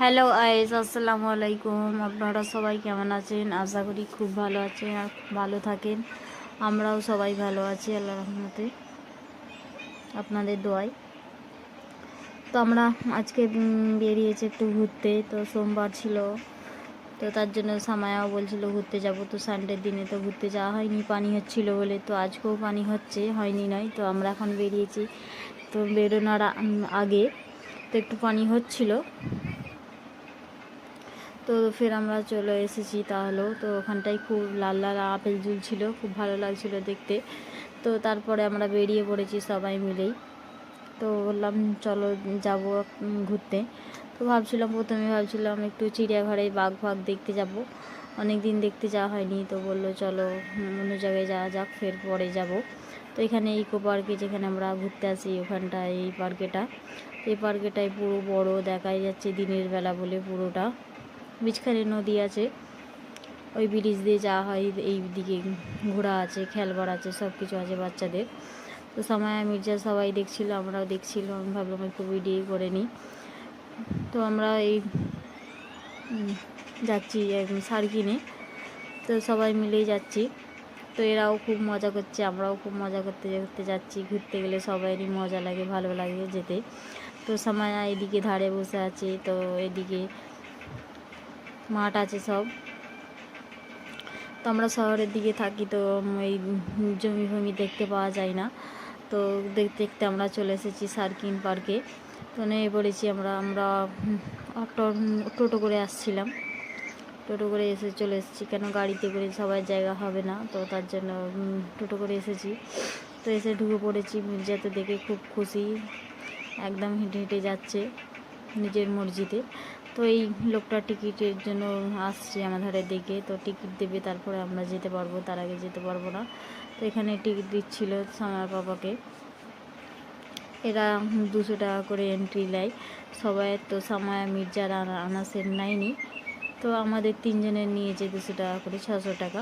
Hello আইস আসসালামু আলাইকুম। আপনারা সবাই কেমন আছেন? আশা করি খুব ভালো আছেন আর ভালো থাকেন। আমরাও সবাই ভালো আছি আল্লাহ রহমতে। আপনাদের দোয়াই তো আমরা আজকে বেরিয়েছি একটু ঘুরতে। তো সোমবার ছিল। তো তার জন্য সামায়াও বলছিল ঘুরতে যাব। তো সানডের দিনে তো ঘুরতে যাওয়া হয়নি, পানি হচ্ছিল বলে। তো আজকেও পানি হচ্ছে, হয়নি নয়। তো আমরা এখন বেরিয়েছি। তো বেরোনোর আগে তো একটু পানি হচ্ছিল। তো ফের আমরা চলে এসেছি তাহলেও তো ওখানটায় খুব লাল লাল আপেল ঝুলছিল খুব ভালো লাগছিল দেখতে। তো তারপরে আমরা বেরিয়ে পড়েছি সবাই মিলেই। তো বললাম, চলো যাব ঘুরতে। তো ভাবছিলাম, প্রথমে ভাবছিলাম একটু চিড়িয়াঘরে বাঘ ফাঘ দেখতে যাব। অনেক দিন দেখতে যাওয়া হয়নি, তো বলল, চলো অন্য জায়গায় যাওয়া যাক, ফের পরে যাব। তো এখানে ইকো পার্কে যেখানে আমরা ঘুরতে আসি, ওখানটায় এই পার্কেটা। এই পার্কেটায় পুরো বড় দেখাই যাচ্ছে দিনের বেলা বলে পুরোটা। বিচখানে নদী আছে। ওই ব্রিজ দিয়ে যাওয়া হয়, এই দিকে ঘোড়া আছে, খেলবার আছে সব কিছু আছে বাচ্চাদের। তো সময় মির্জা সবাই দেখছিল, আমরাও দেখছিল, আমি ভাবলাম একটু ভিডিও করে নিই। তো আমরা এই যাচ্ছি সার কিনে তো সবাই মিলেই যাচ্ছি। তো এরাও খুব মজা করছে, আমরাও খুব মজা করতে করতে যাচ্ছি। ঘুরতে গেলে সবাইরই মজা লাগে, ভালো লাগে যেতে। তো সময় এদিকে ধারে বসে আছে, তো এদিকে মাঠ আছে সব। তো আমরা শহরের দিকে থাকি তো এই জমি ফমি দেখতে পাওয়া যায় না। তো দেখতে দেখতে আমরা চলে এসেছি সার্কিন পার্কে। তো নেমে পড়েছি আমরা আমরা টোটো করে আসছিলাম। টোটো করে এসে চলে এসেছি। কেন গাড়িতে করে সবার জায়গা হবে না, তো তার জন্য টোটো করে এসেছি। তো এসে ঢুকে পড়েছি, মির্জা তো দেখে খুব খুশি। একদম হেঁটে হেঁটে যাচ্ছে নিজের মর্জিতে। তো এই লোকটা টিকিটের জন্য আসছে আমাদের দিকে তো টিকিট দেবে, তারপরে আমরা যেতে পারব, তার আগে যেতে পারব না। তো এখানে টিকিট দিচ্ছিল সামার বাবাকে। এরা দুশো টাকা করে এন্ট্রি নেয়। সবাই তো সামায়া মির্জার আনাসের নেয়নি তো আমাদের তিনজনের নিয়েছে দুশো টাকা করে, ছশো টাকা।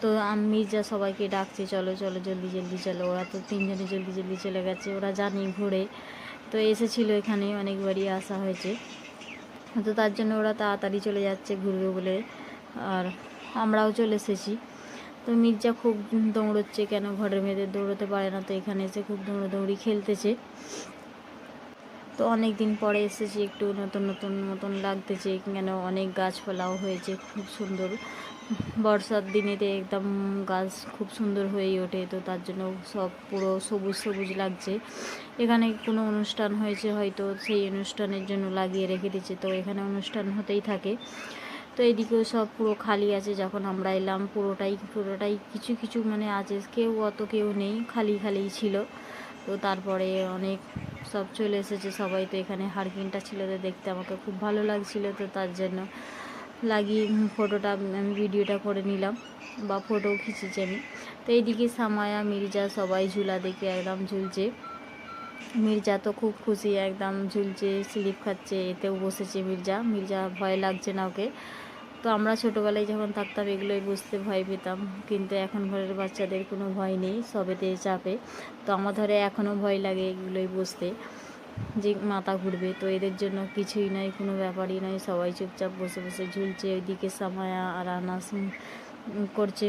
তো মির্জা সবাইকে ডাকছে, চলো চলো, জলদি জলদি, চলো। ওরা তো তিনজনে জলদি জলদি চলে গেছে, ওরা জানি ঘুরে তো এসেছিল এখানে, অনেকবারই আসা হয়েছে। তো তার জন্য ওরা তাড়াতাড়ি চলে যাচ্ছে ঘুরবে বলে। আর আমরাও চলে এসেছি। তো মির্জা খুব দৌড়চ্ছে কেন? ঘরের মেয়েদের দৌড়োতে পারে না তো এখানে এসে খুব দৌড়াদৌড়ি খেলতেছে। তো অনেক দিন পরে এসেছি, একটু নতুন নতুন মতন লাগতেছে। কেন অনেক গাছপালাও হয়েছে, খুব সুন্দর। বর্ষার দিনেতে একদম গাছ খুব সুন্দর হয়েই ওঠে, তো তার জন্য সব পুরো সবুজ সবুজ লাগছে। এখানে কোনো অনুষ্ঠান হয়েছে হয়তো সেই অনুষ্ঠানের জন্য লাগিয়ে রেখে দিচ্ছে, তো এখানে অনুষ্ঠান হতেই থাকে। তো এদিকেও সব পুরো খালি আছে, যখন আমরা এলাম পুরোটাই পুরোটাই কিছু কিছু মানে আছে, কেউ অত কেউ নেই, খালি খালি ছিল। তো তারপরে অনেক সব চলে এসেছে, সবাই তো এখানে হারকিনটা ছিল তো দেখতে আমাকে খুব ভালো লাগছিল তো তার জন্য লাগিয়ে ফটোটা আমি ভিডিওটা করে নিলাম বা ফটোও খিচেছি আমি। তো এইদিকে সামায়া, মির্জা সবাই ঝুলা দেখে একদম ঝুলছে। মির্জা তো খুব খুশি, একদম ঝুলছে, স্লিপ খাচ্ছে, এতেও বসেছে মির্জা। মির্জা ভয় লাগছে না ওকে। তো আমরা ছোটোবেলায় যখন থাকতাম, এগুলোই বুঝতে ভয় পেতাম। কিন্তু এখন ঘরের বাচ্চাদের কোনো ভয় নেই, সবেতে চাপে। তো আমার ধরে এখনও ভয় লাগে এগুলোই বুঝতে। যে মাথা ঘুরবে, তো এদের জন্য কিছুই নয় কোনো ব্যাপারই নয় সবাই চুপচাপ বসে বসে ঝুলছে, ওইদিকে সামায়া আর আনাস করছে।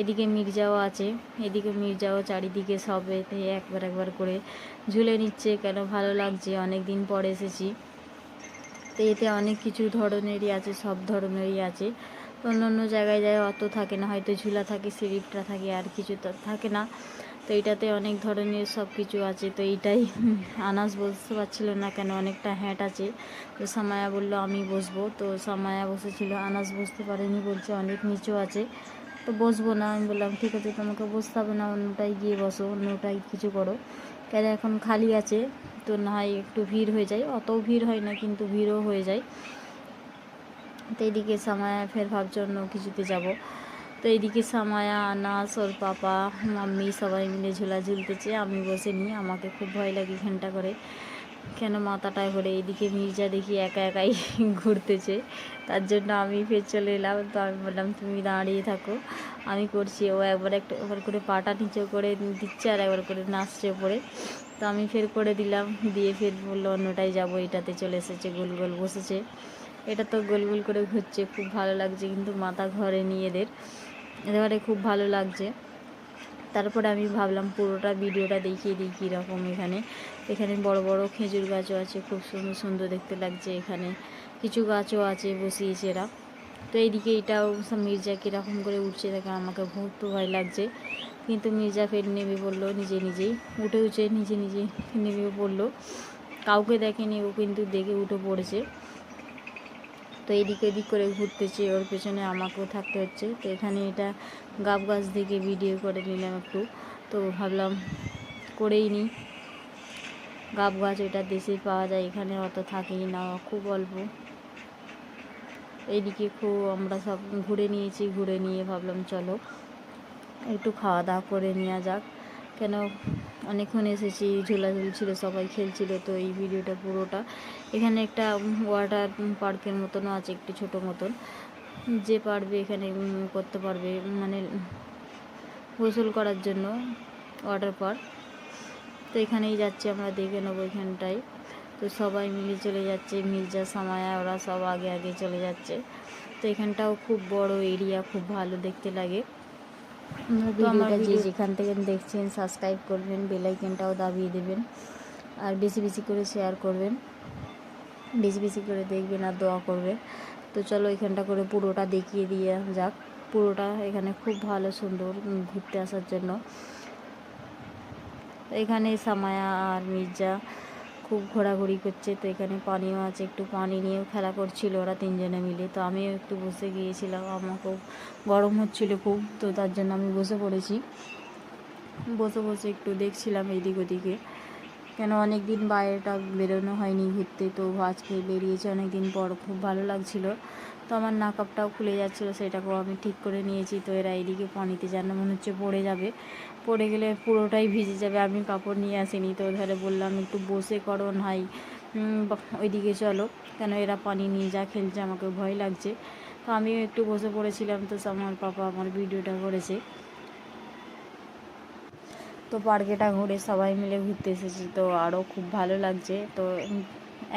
এদিকে মির্জাও আছে, এদিকে মির্জাও চারিদিকে সব এতে একবার একবার করে ঝুলে নিচ্ছে। কেন ভালো লাগছে অনেক দিন পরে এসেছি। তো এতে অনেক কিছু ধরনেরই আছে, সব ধরনেরই আছে। অন্য অন্য জায়গায় যায় অত থাকে না, হয়তো ঝুলা থাকে স্লিপটা থাকে, আর কিছু তো থাকে না। তো এটাতে অনেক ধরনের সব কিছু আছে। তো এইটাই আনাস বসতে পারছিল না কেন অনেকটা হ্যাট আছে। তো সামায়া বলল, আমি বসবো। তো সামায়া বসেছিল, আনাস বসতে পারেনি বলছে, অনেক নিচু আছে। তো বসবো না। আমি বললাম, ঠিক আছে, তোমাকে বসতে হবে না অন্যটাই গিয়ে বসো অন্যটাই কিছু করো। কেন এখন খালি আছে, তো না হয় একটু ভিড় হয়ে যায়। অত ভিড় হয় না, কিন্তু ভিড়ও হয়ে যায়। তো এদিকে সামায়া ফের ভাবছে অন্য কিছুতে যাব। তো এইদিকে সামায়া, আনাস, ওর পাপা, মাম্মি সবাই মিলে ঝোলা ঝুলতেছে। আমি বসে নিই, আমাকে খুব ভয় লাগে ঘণ্টা করে। কেন মাথাটায় করে এইদিকে মির্জা দেখি একা একাই ঘুরতেছে। তার জন্য আমি ফের চলে এলাম। তো আমি বললাম, তুমি দাঁড়িয়ে থাকো। আমি করছি। ও একবার একটা একবার করে পাটা নিচে করে দিচ্ছে আর একবার করে নাচছে ওপরে। তো আমি ফের করে দিলাম। দিয়ে ফের বলল অন্যটাই যাব। এটাতে চলে এসেছে, গোল গোল বসেছে। এটা তো গোল গোল করে ঘুরছে, খুব ভালো লাগছে কিন্তু মাথা ঘরে নিয়ে এদের। এবারে খুব ভালো লাগছে। তারপরে আমি ভাবলাম পুরোটা ভিডিওটা দেখিয়ে দিই কীরকম এখানে। এখানে বড় বড় খেজুর গাছও আছে, খুব সুন্দর সুন্দর দেখতে লাগছে এখানে। কিছু গাছও আছে বসিয়েছে এরা। তো এইদিকে এটাও মির্জা কীরকম করে উঠছে দেখে আমাকে বহুত ভয় লাগছে। কিন্তু মির্জা ফের নেমে পড়ল নিজে নিজেই। উঠে উঠে নিজে নিজে নেমে পড়ল। কাউকে দেখেনি ও কিন্তু দেখে উঠে পড়েছে। তো এদিক ওদিক করে ঘুরতেছে, ওর পেছনে আমাকেও থাকতে হচ্ছে। তো এখানে এটা গাব গাছ থেকে ভিডিও করে নিলাম একটু। তো ভাবলাম করেই নিই গাব গাছ এটা দেশে পাওয়া যায়, এখানে অত থাকেই না, খুব অল্প। এইদিকে খুব আমরা সব ঘুরে নিয়েছি, ঘুরে নিয়ে ভাবলাম চলো, একটু খাওয়া দাওয়া করে নেওয়া যাক। কেন? অনেকক্ষণ এসেছি, ঝোলাঝুলি ছিল, সবাই খেলছিল, তো এই ভিডিওটা পুরোটা। এখানে একটা ওয়াটার পার্কের মতনও আছে, একটি ছোট মতন। যে পারবে এখানে করতে পারবে মানে গোসল করার জন্য ওয়াটার পার্ক। তো এখানেই যাচ্ছি, আমরা দেখে নেব এখানটায়। তো সবাই মিলে চলে যাচ্ছে, মির্জা, সামায়া, ওরা সব আগে আগে চলে যাচ্ছে। তো এখানটাও খুব বড় এরিয়া, খুব ভালো দেখতে লাগে। আমার যে যেখান থেকে দেখছেন সাবস্ক্রাইব করবেন বেলাইকেনটাও দাবিয়ে দেবেন। আর বেশি বেশি করে শেয়ার করবেন। বেশি বেশি করে দেখবেন আর দোয়া করবেন। তো চলো এখানটা করে পুরোটা দেখিয়ে দিয়ে যাক। পুরোটা এখানে খুব ভালো সুন্দর ঘুরতে আসার জন্য। এখানে সামায়া আর মির্জা খুব ঘোরাঘুরি করছে, তো এখানে পানিও আছে, একটু পানি নিয়েও খেলা করছিল ওরা তিনজনে মিলে। তো আমিও একটু বসে গিয়েছিলাম আমাকেও গরম হচ্ছিল খুব, তো তার জন্য আমি বসে পড়েছি। বসে বসে একটু দেখছিলাম এদিক ওদিকে। কেন অনেক দিন বাইরেটা বেরোনো হয়নি ঘুরতে? তো আজকে বেরিয়েছে অনেক দিন পর, খুব ভালো লাগছিল। তো আমার নাকাপটাও খুলে যাচ্ছিল, সেটাকেও আমি ঠিক করে নিয়েছি। তো এরা এইদিকে পানিতে যেন মনে হচ্ছে পড়ে যাবে। পড়ে গেলে পুরোটাই ভিজে যাবে, আমি কাপড় নিয়ে আসিনি। তো ধরে বললাম, একটু বসে করো নাই ওইদিকে চলো। কেন এরা পানি নিয়ে যা খেলছে আমাকে ভয় লাগছে। তো আমিও একটু বসে পড়েছিলাম। তো আমার পাপা আমার ভিডিওটা করেছে। তো পার্কেটা ঘুরে সবাই মিলে ঘুরতে এসেছি। তো আরও খুব ভালো লাগছে। তো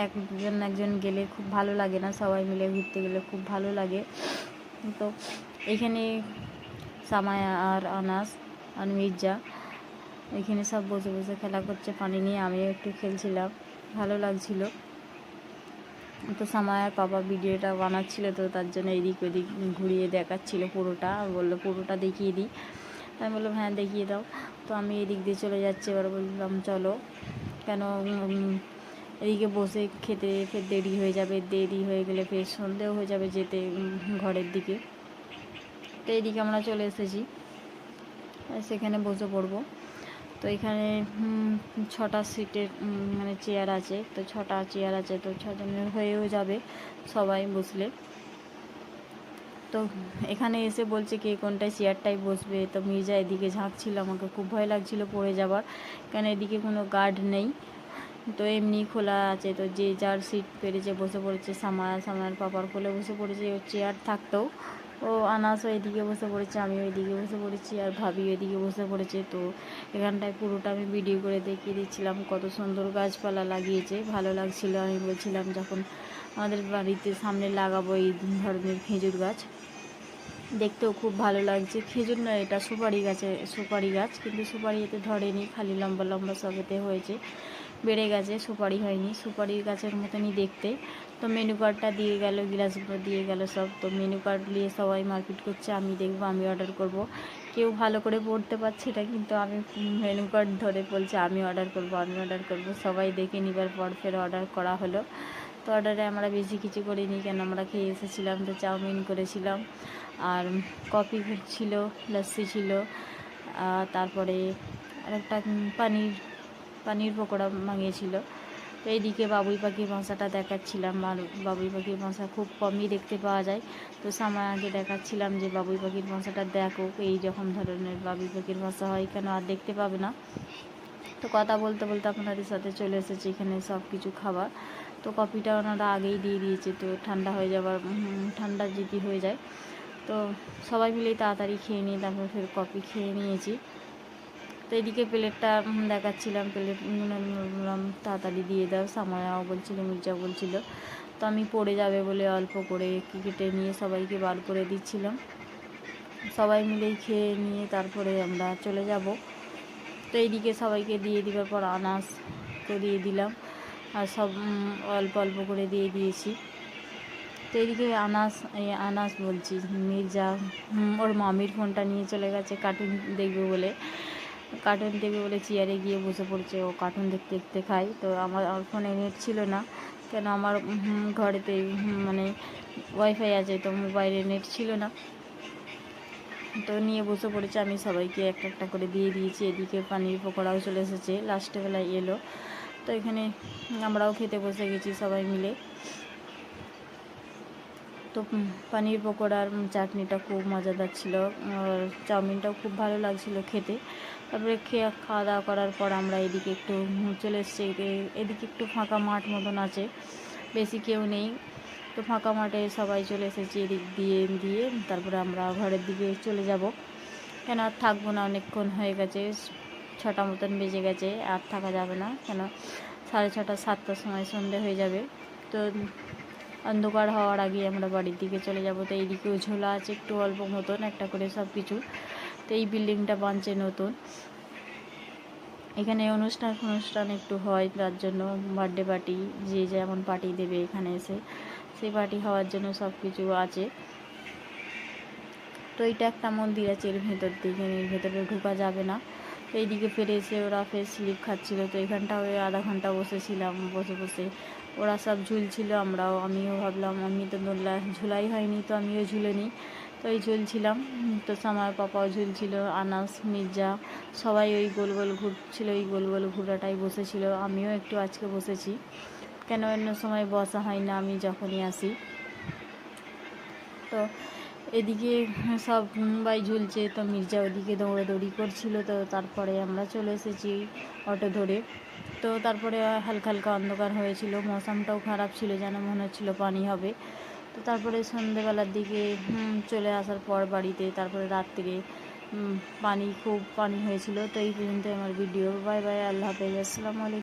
একজন একজন গেলে খুব ভালো লাগে না, সবাই মিলে ঘুরতে গেলে খুব ভালো লাগে। তো এখানে সামায়া আর আনাস আর মির্জা, এখানে সব বসে বসে খেলা করছে পানি নিয়ে। আমিও একটু খেলছিলাম, ভালো লাগছিল। তো সামায়ার পাপা ভিডিওটা বানাচ্ছিল, তো তার জন্য এদিক ওদিক ঘুরিয়ে দেখাচ্ছিল পুরোটা। বলল পুরোটা দেখিয়ে দিই। আমি বললাম হ্যাঁ দেখিয়ে দাও। তো আমি এদিক দিয়ে চলে যাচ্ছি। এবার বললাম, চলো। কেন এদিকে বসে খেতে, ফের দেরি হয়ে যাবে। দেরি হয়ে গেলে ফের সন্ধেও হয়ে যাবে যেতে ঘরের দিকে। তো এদিকে আমরা চলে এসেছি। সেখানে বসে পড়ব। তো এখানে ছটা সিটের মানে চেয়ার আছে। তো ছটা চেয়ার আছে। তো ছজনের হয়েও যাবে সবাই বসলে। তো এখানে এসে বলছে কে, কোনটায় চেয়ারটাই বসবে? তো মির্জা এদিকে ঝাঁকছিল, আমাকে খুব ভয় লাগছিল পড়ে যাবার। কেন এদিকে কোনো গার্ড নেই? তো এমনি খোলা আছে, তো যে যার সিট পেরেছে বসে পড়েছে সামার সামার পাপার কোলে বসে পড়েছে ও চেয়ার থাকতেও। ও আনাসও এদিকে বসে পড়েছে আমি ওইদিকে বসে পড়েছি, আর ভাবি ওইদিকে বসে পড়েছে। তো এখানটায় পুরোটা আমি ভিডিও করে দেখিয়ে দিচ্ছিলাম, কত সুন্দর গাছপালা লাগিয়েছে, ভালো লাগছিল। আমি বলছিলাম, যখন আমাদের বাড়িতে সামনে লাগাবো, এই ধরনের খেজুর গাছ। দেখতেও খুব ভালো লাগছে। খেজুর না এটা সুপারি গাছে, সুপারি গাছ, কিন্তু সুপারি এতে ধরেনি, খালি লম্বা লম্বা সব এতে হয়েছে। বেড়ে গেছে, সুপারি হয়নি। সুপারি গাছের মতনই দেখতে। তো মেনু কার্ডটা দিয়ে গেল গ্লাসগুলো দিয়ে গেল সব। তো মেনু কার্ড নিয়ে সবাই মার্কেট করছে, আমি দেখব, আমি অর্ডার করব। কেউ ভালো করে পড়তে পারছে এটা কিন্তু আমি মেনু কার্ড ধরে বলছে, আমি অর্ডার করব, আমি অর্ডার করব। সবাই দেখে নিবার পর ফের অর্ডার করা হলো। তো অর্ডারে আমরা বেশি কিছু করিনি, কেন? আমরা খেয়ে এসেছিলাম, তো চাউমিন করেছিলাম। আর কফি ছিল লস্যি ছিল আর তারপরে আরেকটা উম, পানির পানির পকোড়া মাঙিয়েছিল তো এইদিকে বাবুই পাখির মশাটা দেখাচ্ছিলাম আর বাবুই পাখির মশা খুব কমই দেখতে পাওয়া যায়। তো সামায়াকে দেখাচ্ছিলাম যে বাবুই পাখির মশাটা দেখো এই যখন ধরনের বাবুই পাখির মশা হয় কেন আর দেখতে পাবে না। তো কথা বলতে বলতে আপনাদের সাথে চলে এসেছে এখানে সব কিছু খাবার। তো কফিটা ওনারা আগেই দিয়ে দিয়েছে তো ঠান্ডা হয়ে যাবার ঠান্ডা যদি হয়ে যায়। তো সবাই মিলেই তাড়াতাড়ি খেয়ে নিয়ে তারপর ফের কফি খেয়ে নিয়েছি। তো এদিকে প্লেটটা দেখাচ্ছিলাম, প্লেট বললাম, তাড়াতাড়ি দিয়ে দাও। সামায়াও বলছিল মির্জা বলছিল। তো আমি পড়ে যাবে বলে অল্প করে কেটে নিয়ে সবাইকে বার করে দিচ্ছিলাম। সবাই মিলেই খেয়ে নিয়ে তারপরে আমরা চলে যাব। তো এইদিকে সবাইকে দিয়ে দেওয়ার পর আনাস তো দিয়ে দিলাম। আর সব অল্প অল্প করে দিয়ে দিয়েছি। তো এদিকে আনাস আনাস বলছি মির্জা ওর মামির ফোনটা নিয়ে চলে গেছে কার্টুন দেখবে বলে। কার্টুন দেখবে বলে চেয়ারে গিয়ে বসে পড়ছে, ও কার্টুন দেখতে দেখতে খায়। তো আমার আমার ফোনে নেট ছিল না, কেন আমার ঘরেতে মানে ওয়াইফাই আছে, তো মোবাইলে নেট ছিল না। তো নিয়ে বসে পড়েছে, আমি সবাইকে একটা একটা করে দিয়ে দিয়েছি, এদিকে পানির পকোড়াও চলে এসেছে লাস্টে বেলায় এলো। তো এখানে আমরাও খেতে বসে গেছি সবাই মিলে। তো পানির পকোড়ার চাটনিটা খুব মজাদার ছিল আর চাউমিনটাও খুব ভালো লাগছিল খেতে। তারপরে খেয়ে খাওয়া দাওয়া করার পর আমরা এদিকে একটু চলে এসেছি। এদিকে একটু ফাঁকা মাঠ মতন আছে, বেশি কেউ নেই। তো ফাঁকা মাঠে সবাই চলে এসেছি এদিক দিয়ে দিয়ে, তারপরে আমরা ঘরের দিকে চলে যাব। কেন আর থাকব না, অনেকক্ষণ হয়ে গেছে, ছটা মতন বেজে গেছে, আর থাকা যাবে না। কেন? সাড়ে ছটা, সাতটার সময় সন্ধে হয়ে যাবে। তো অন্ধকার হওয়ার আগে আমরা বাড়ির দিকে চলে যাব। তো এইদিকেও ঝোলা আছে, একটু অল্প মতন একটা করে সব কিছু তো এই বিল্ডিংটা বানছে নতুন। এখানে অনুষ্ঠান অনুষ্ঠান একটু হয়, তার জন্য বার্থডে পার্টি যে যেমন পার্টি দেবে এখানে এসে, সেই পার্টি হওয়ার জন্য সব কিছু আছে। তো এইটা একটা মন্দির আছে, এর ভেতর দিকে এর ভেতরে ঢোকা যাবে না। তো এইদিকে ফিরে এসে ওরা ফের স্লিপ খাচ্ছিল। তো এখানটা আধা ঘণ্টা বসেছিলাম, বসে বসে ওরা সব ঝুলছিল, আমরাও, আমিও ভাবলাম আমি তো দোল্লা ঝুলাই হয়নি, তো আমিও ঝুলে নিই তো এই ঝুলছিলাম, তো সামার পাপাও ঝুলছিল, আনাস, মির্জা, সবাই ওই গোল গোল ঘুরছিল, ওই গোল গোল ঘুরাটাই বসেছিল, আমিও একটু আজকে বসেছি। কেন অন্য সময় বসা হয় না, আমি যখনই আসি। তো এদিকে সব বাই ঝুলছে, তো মির্জা ওদিকে দৌড়াদৌড়ি করছিল, তো তারপরে আমরা চলে এসেছি অটো ধরে। তো তারপরে হালকা হালকা অন্ধকার হয়েছিল। মৌসামটাও খারাপ ছিল, যেন মনে হচ্ছিল পানি হবে। তো তারপরে সন্ধেবেলার দিকে চলে আসার পর বাড়িতে, তারপরে রাত্রে পানি খুব পানি হয়েছিল। তো এই পর্যন্ত আমার ভিডিও। বাই বাই, আল্লাহ হাফেজ। আসসালামু আলাইকুম।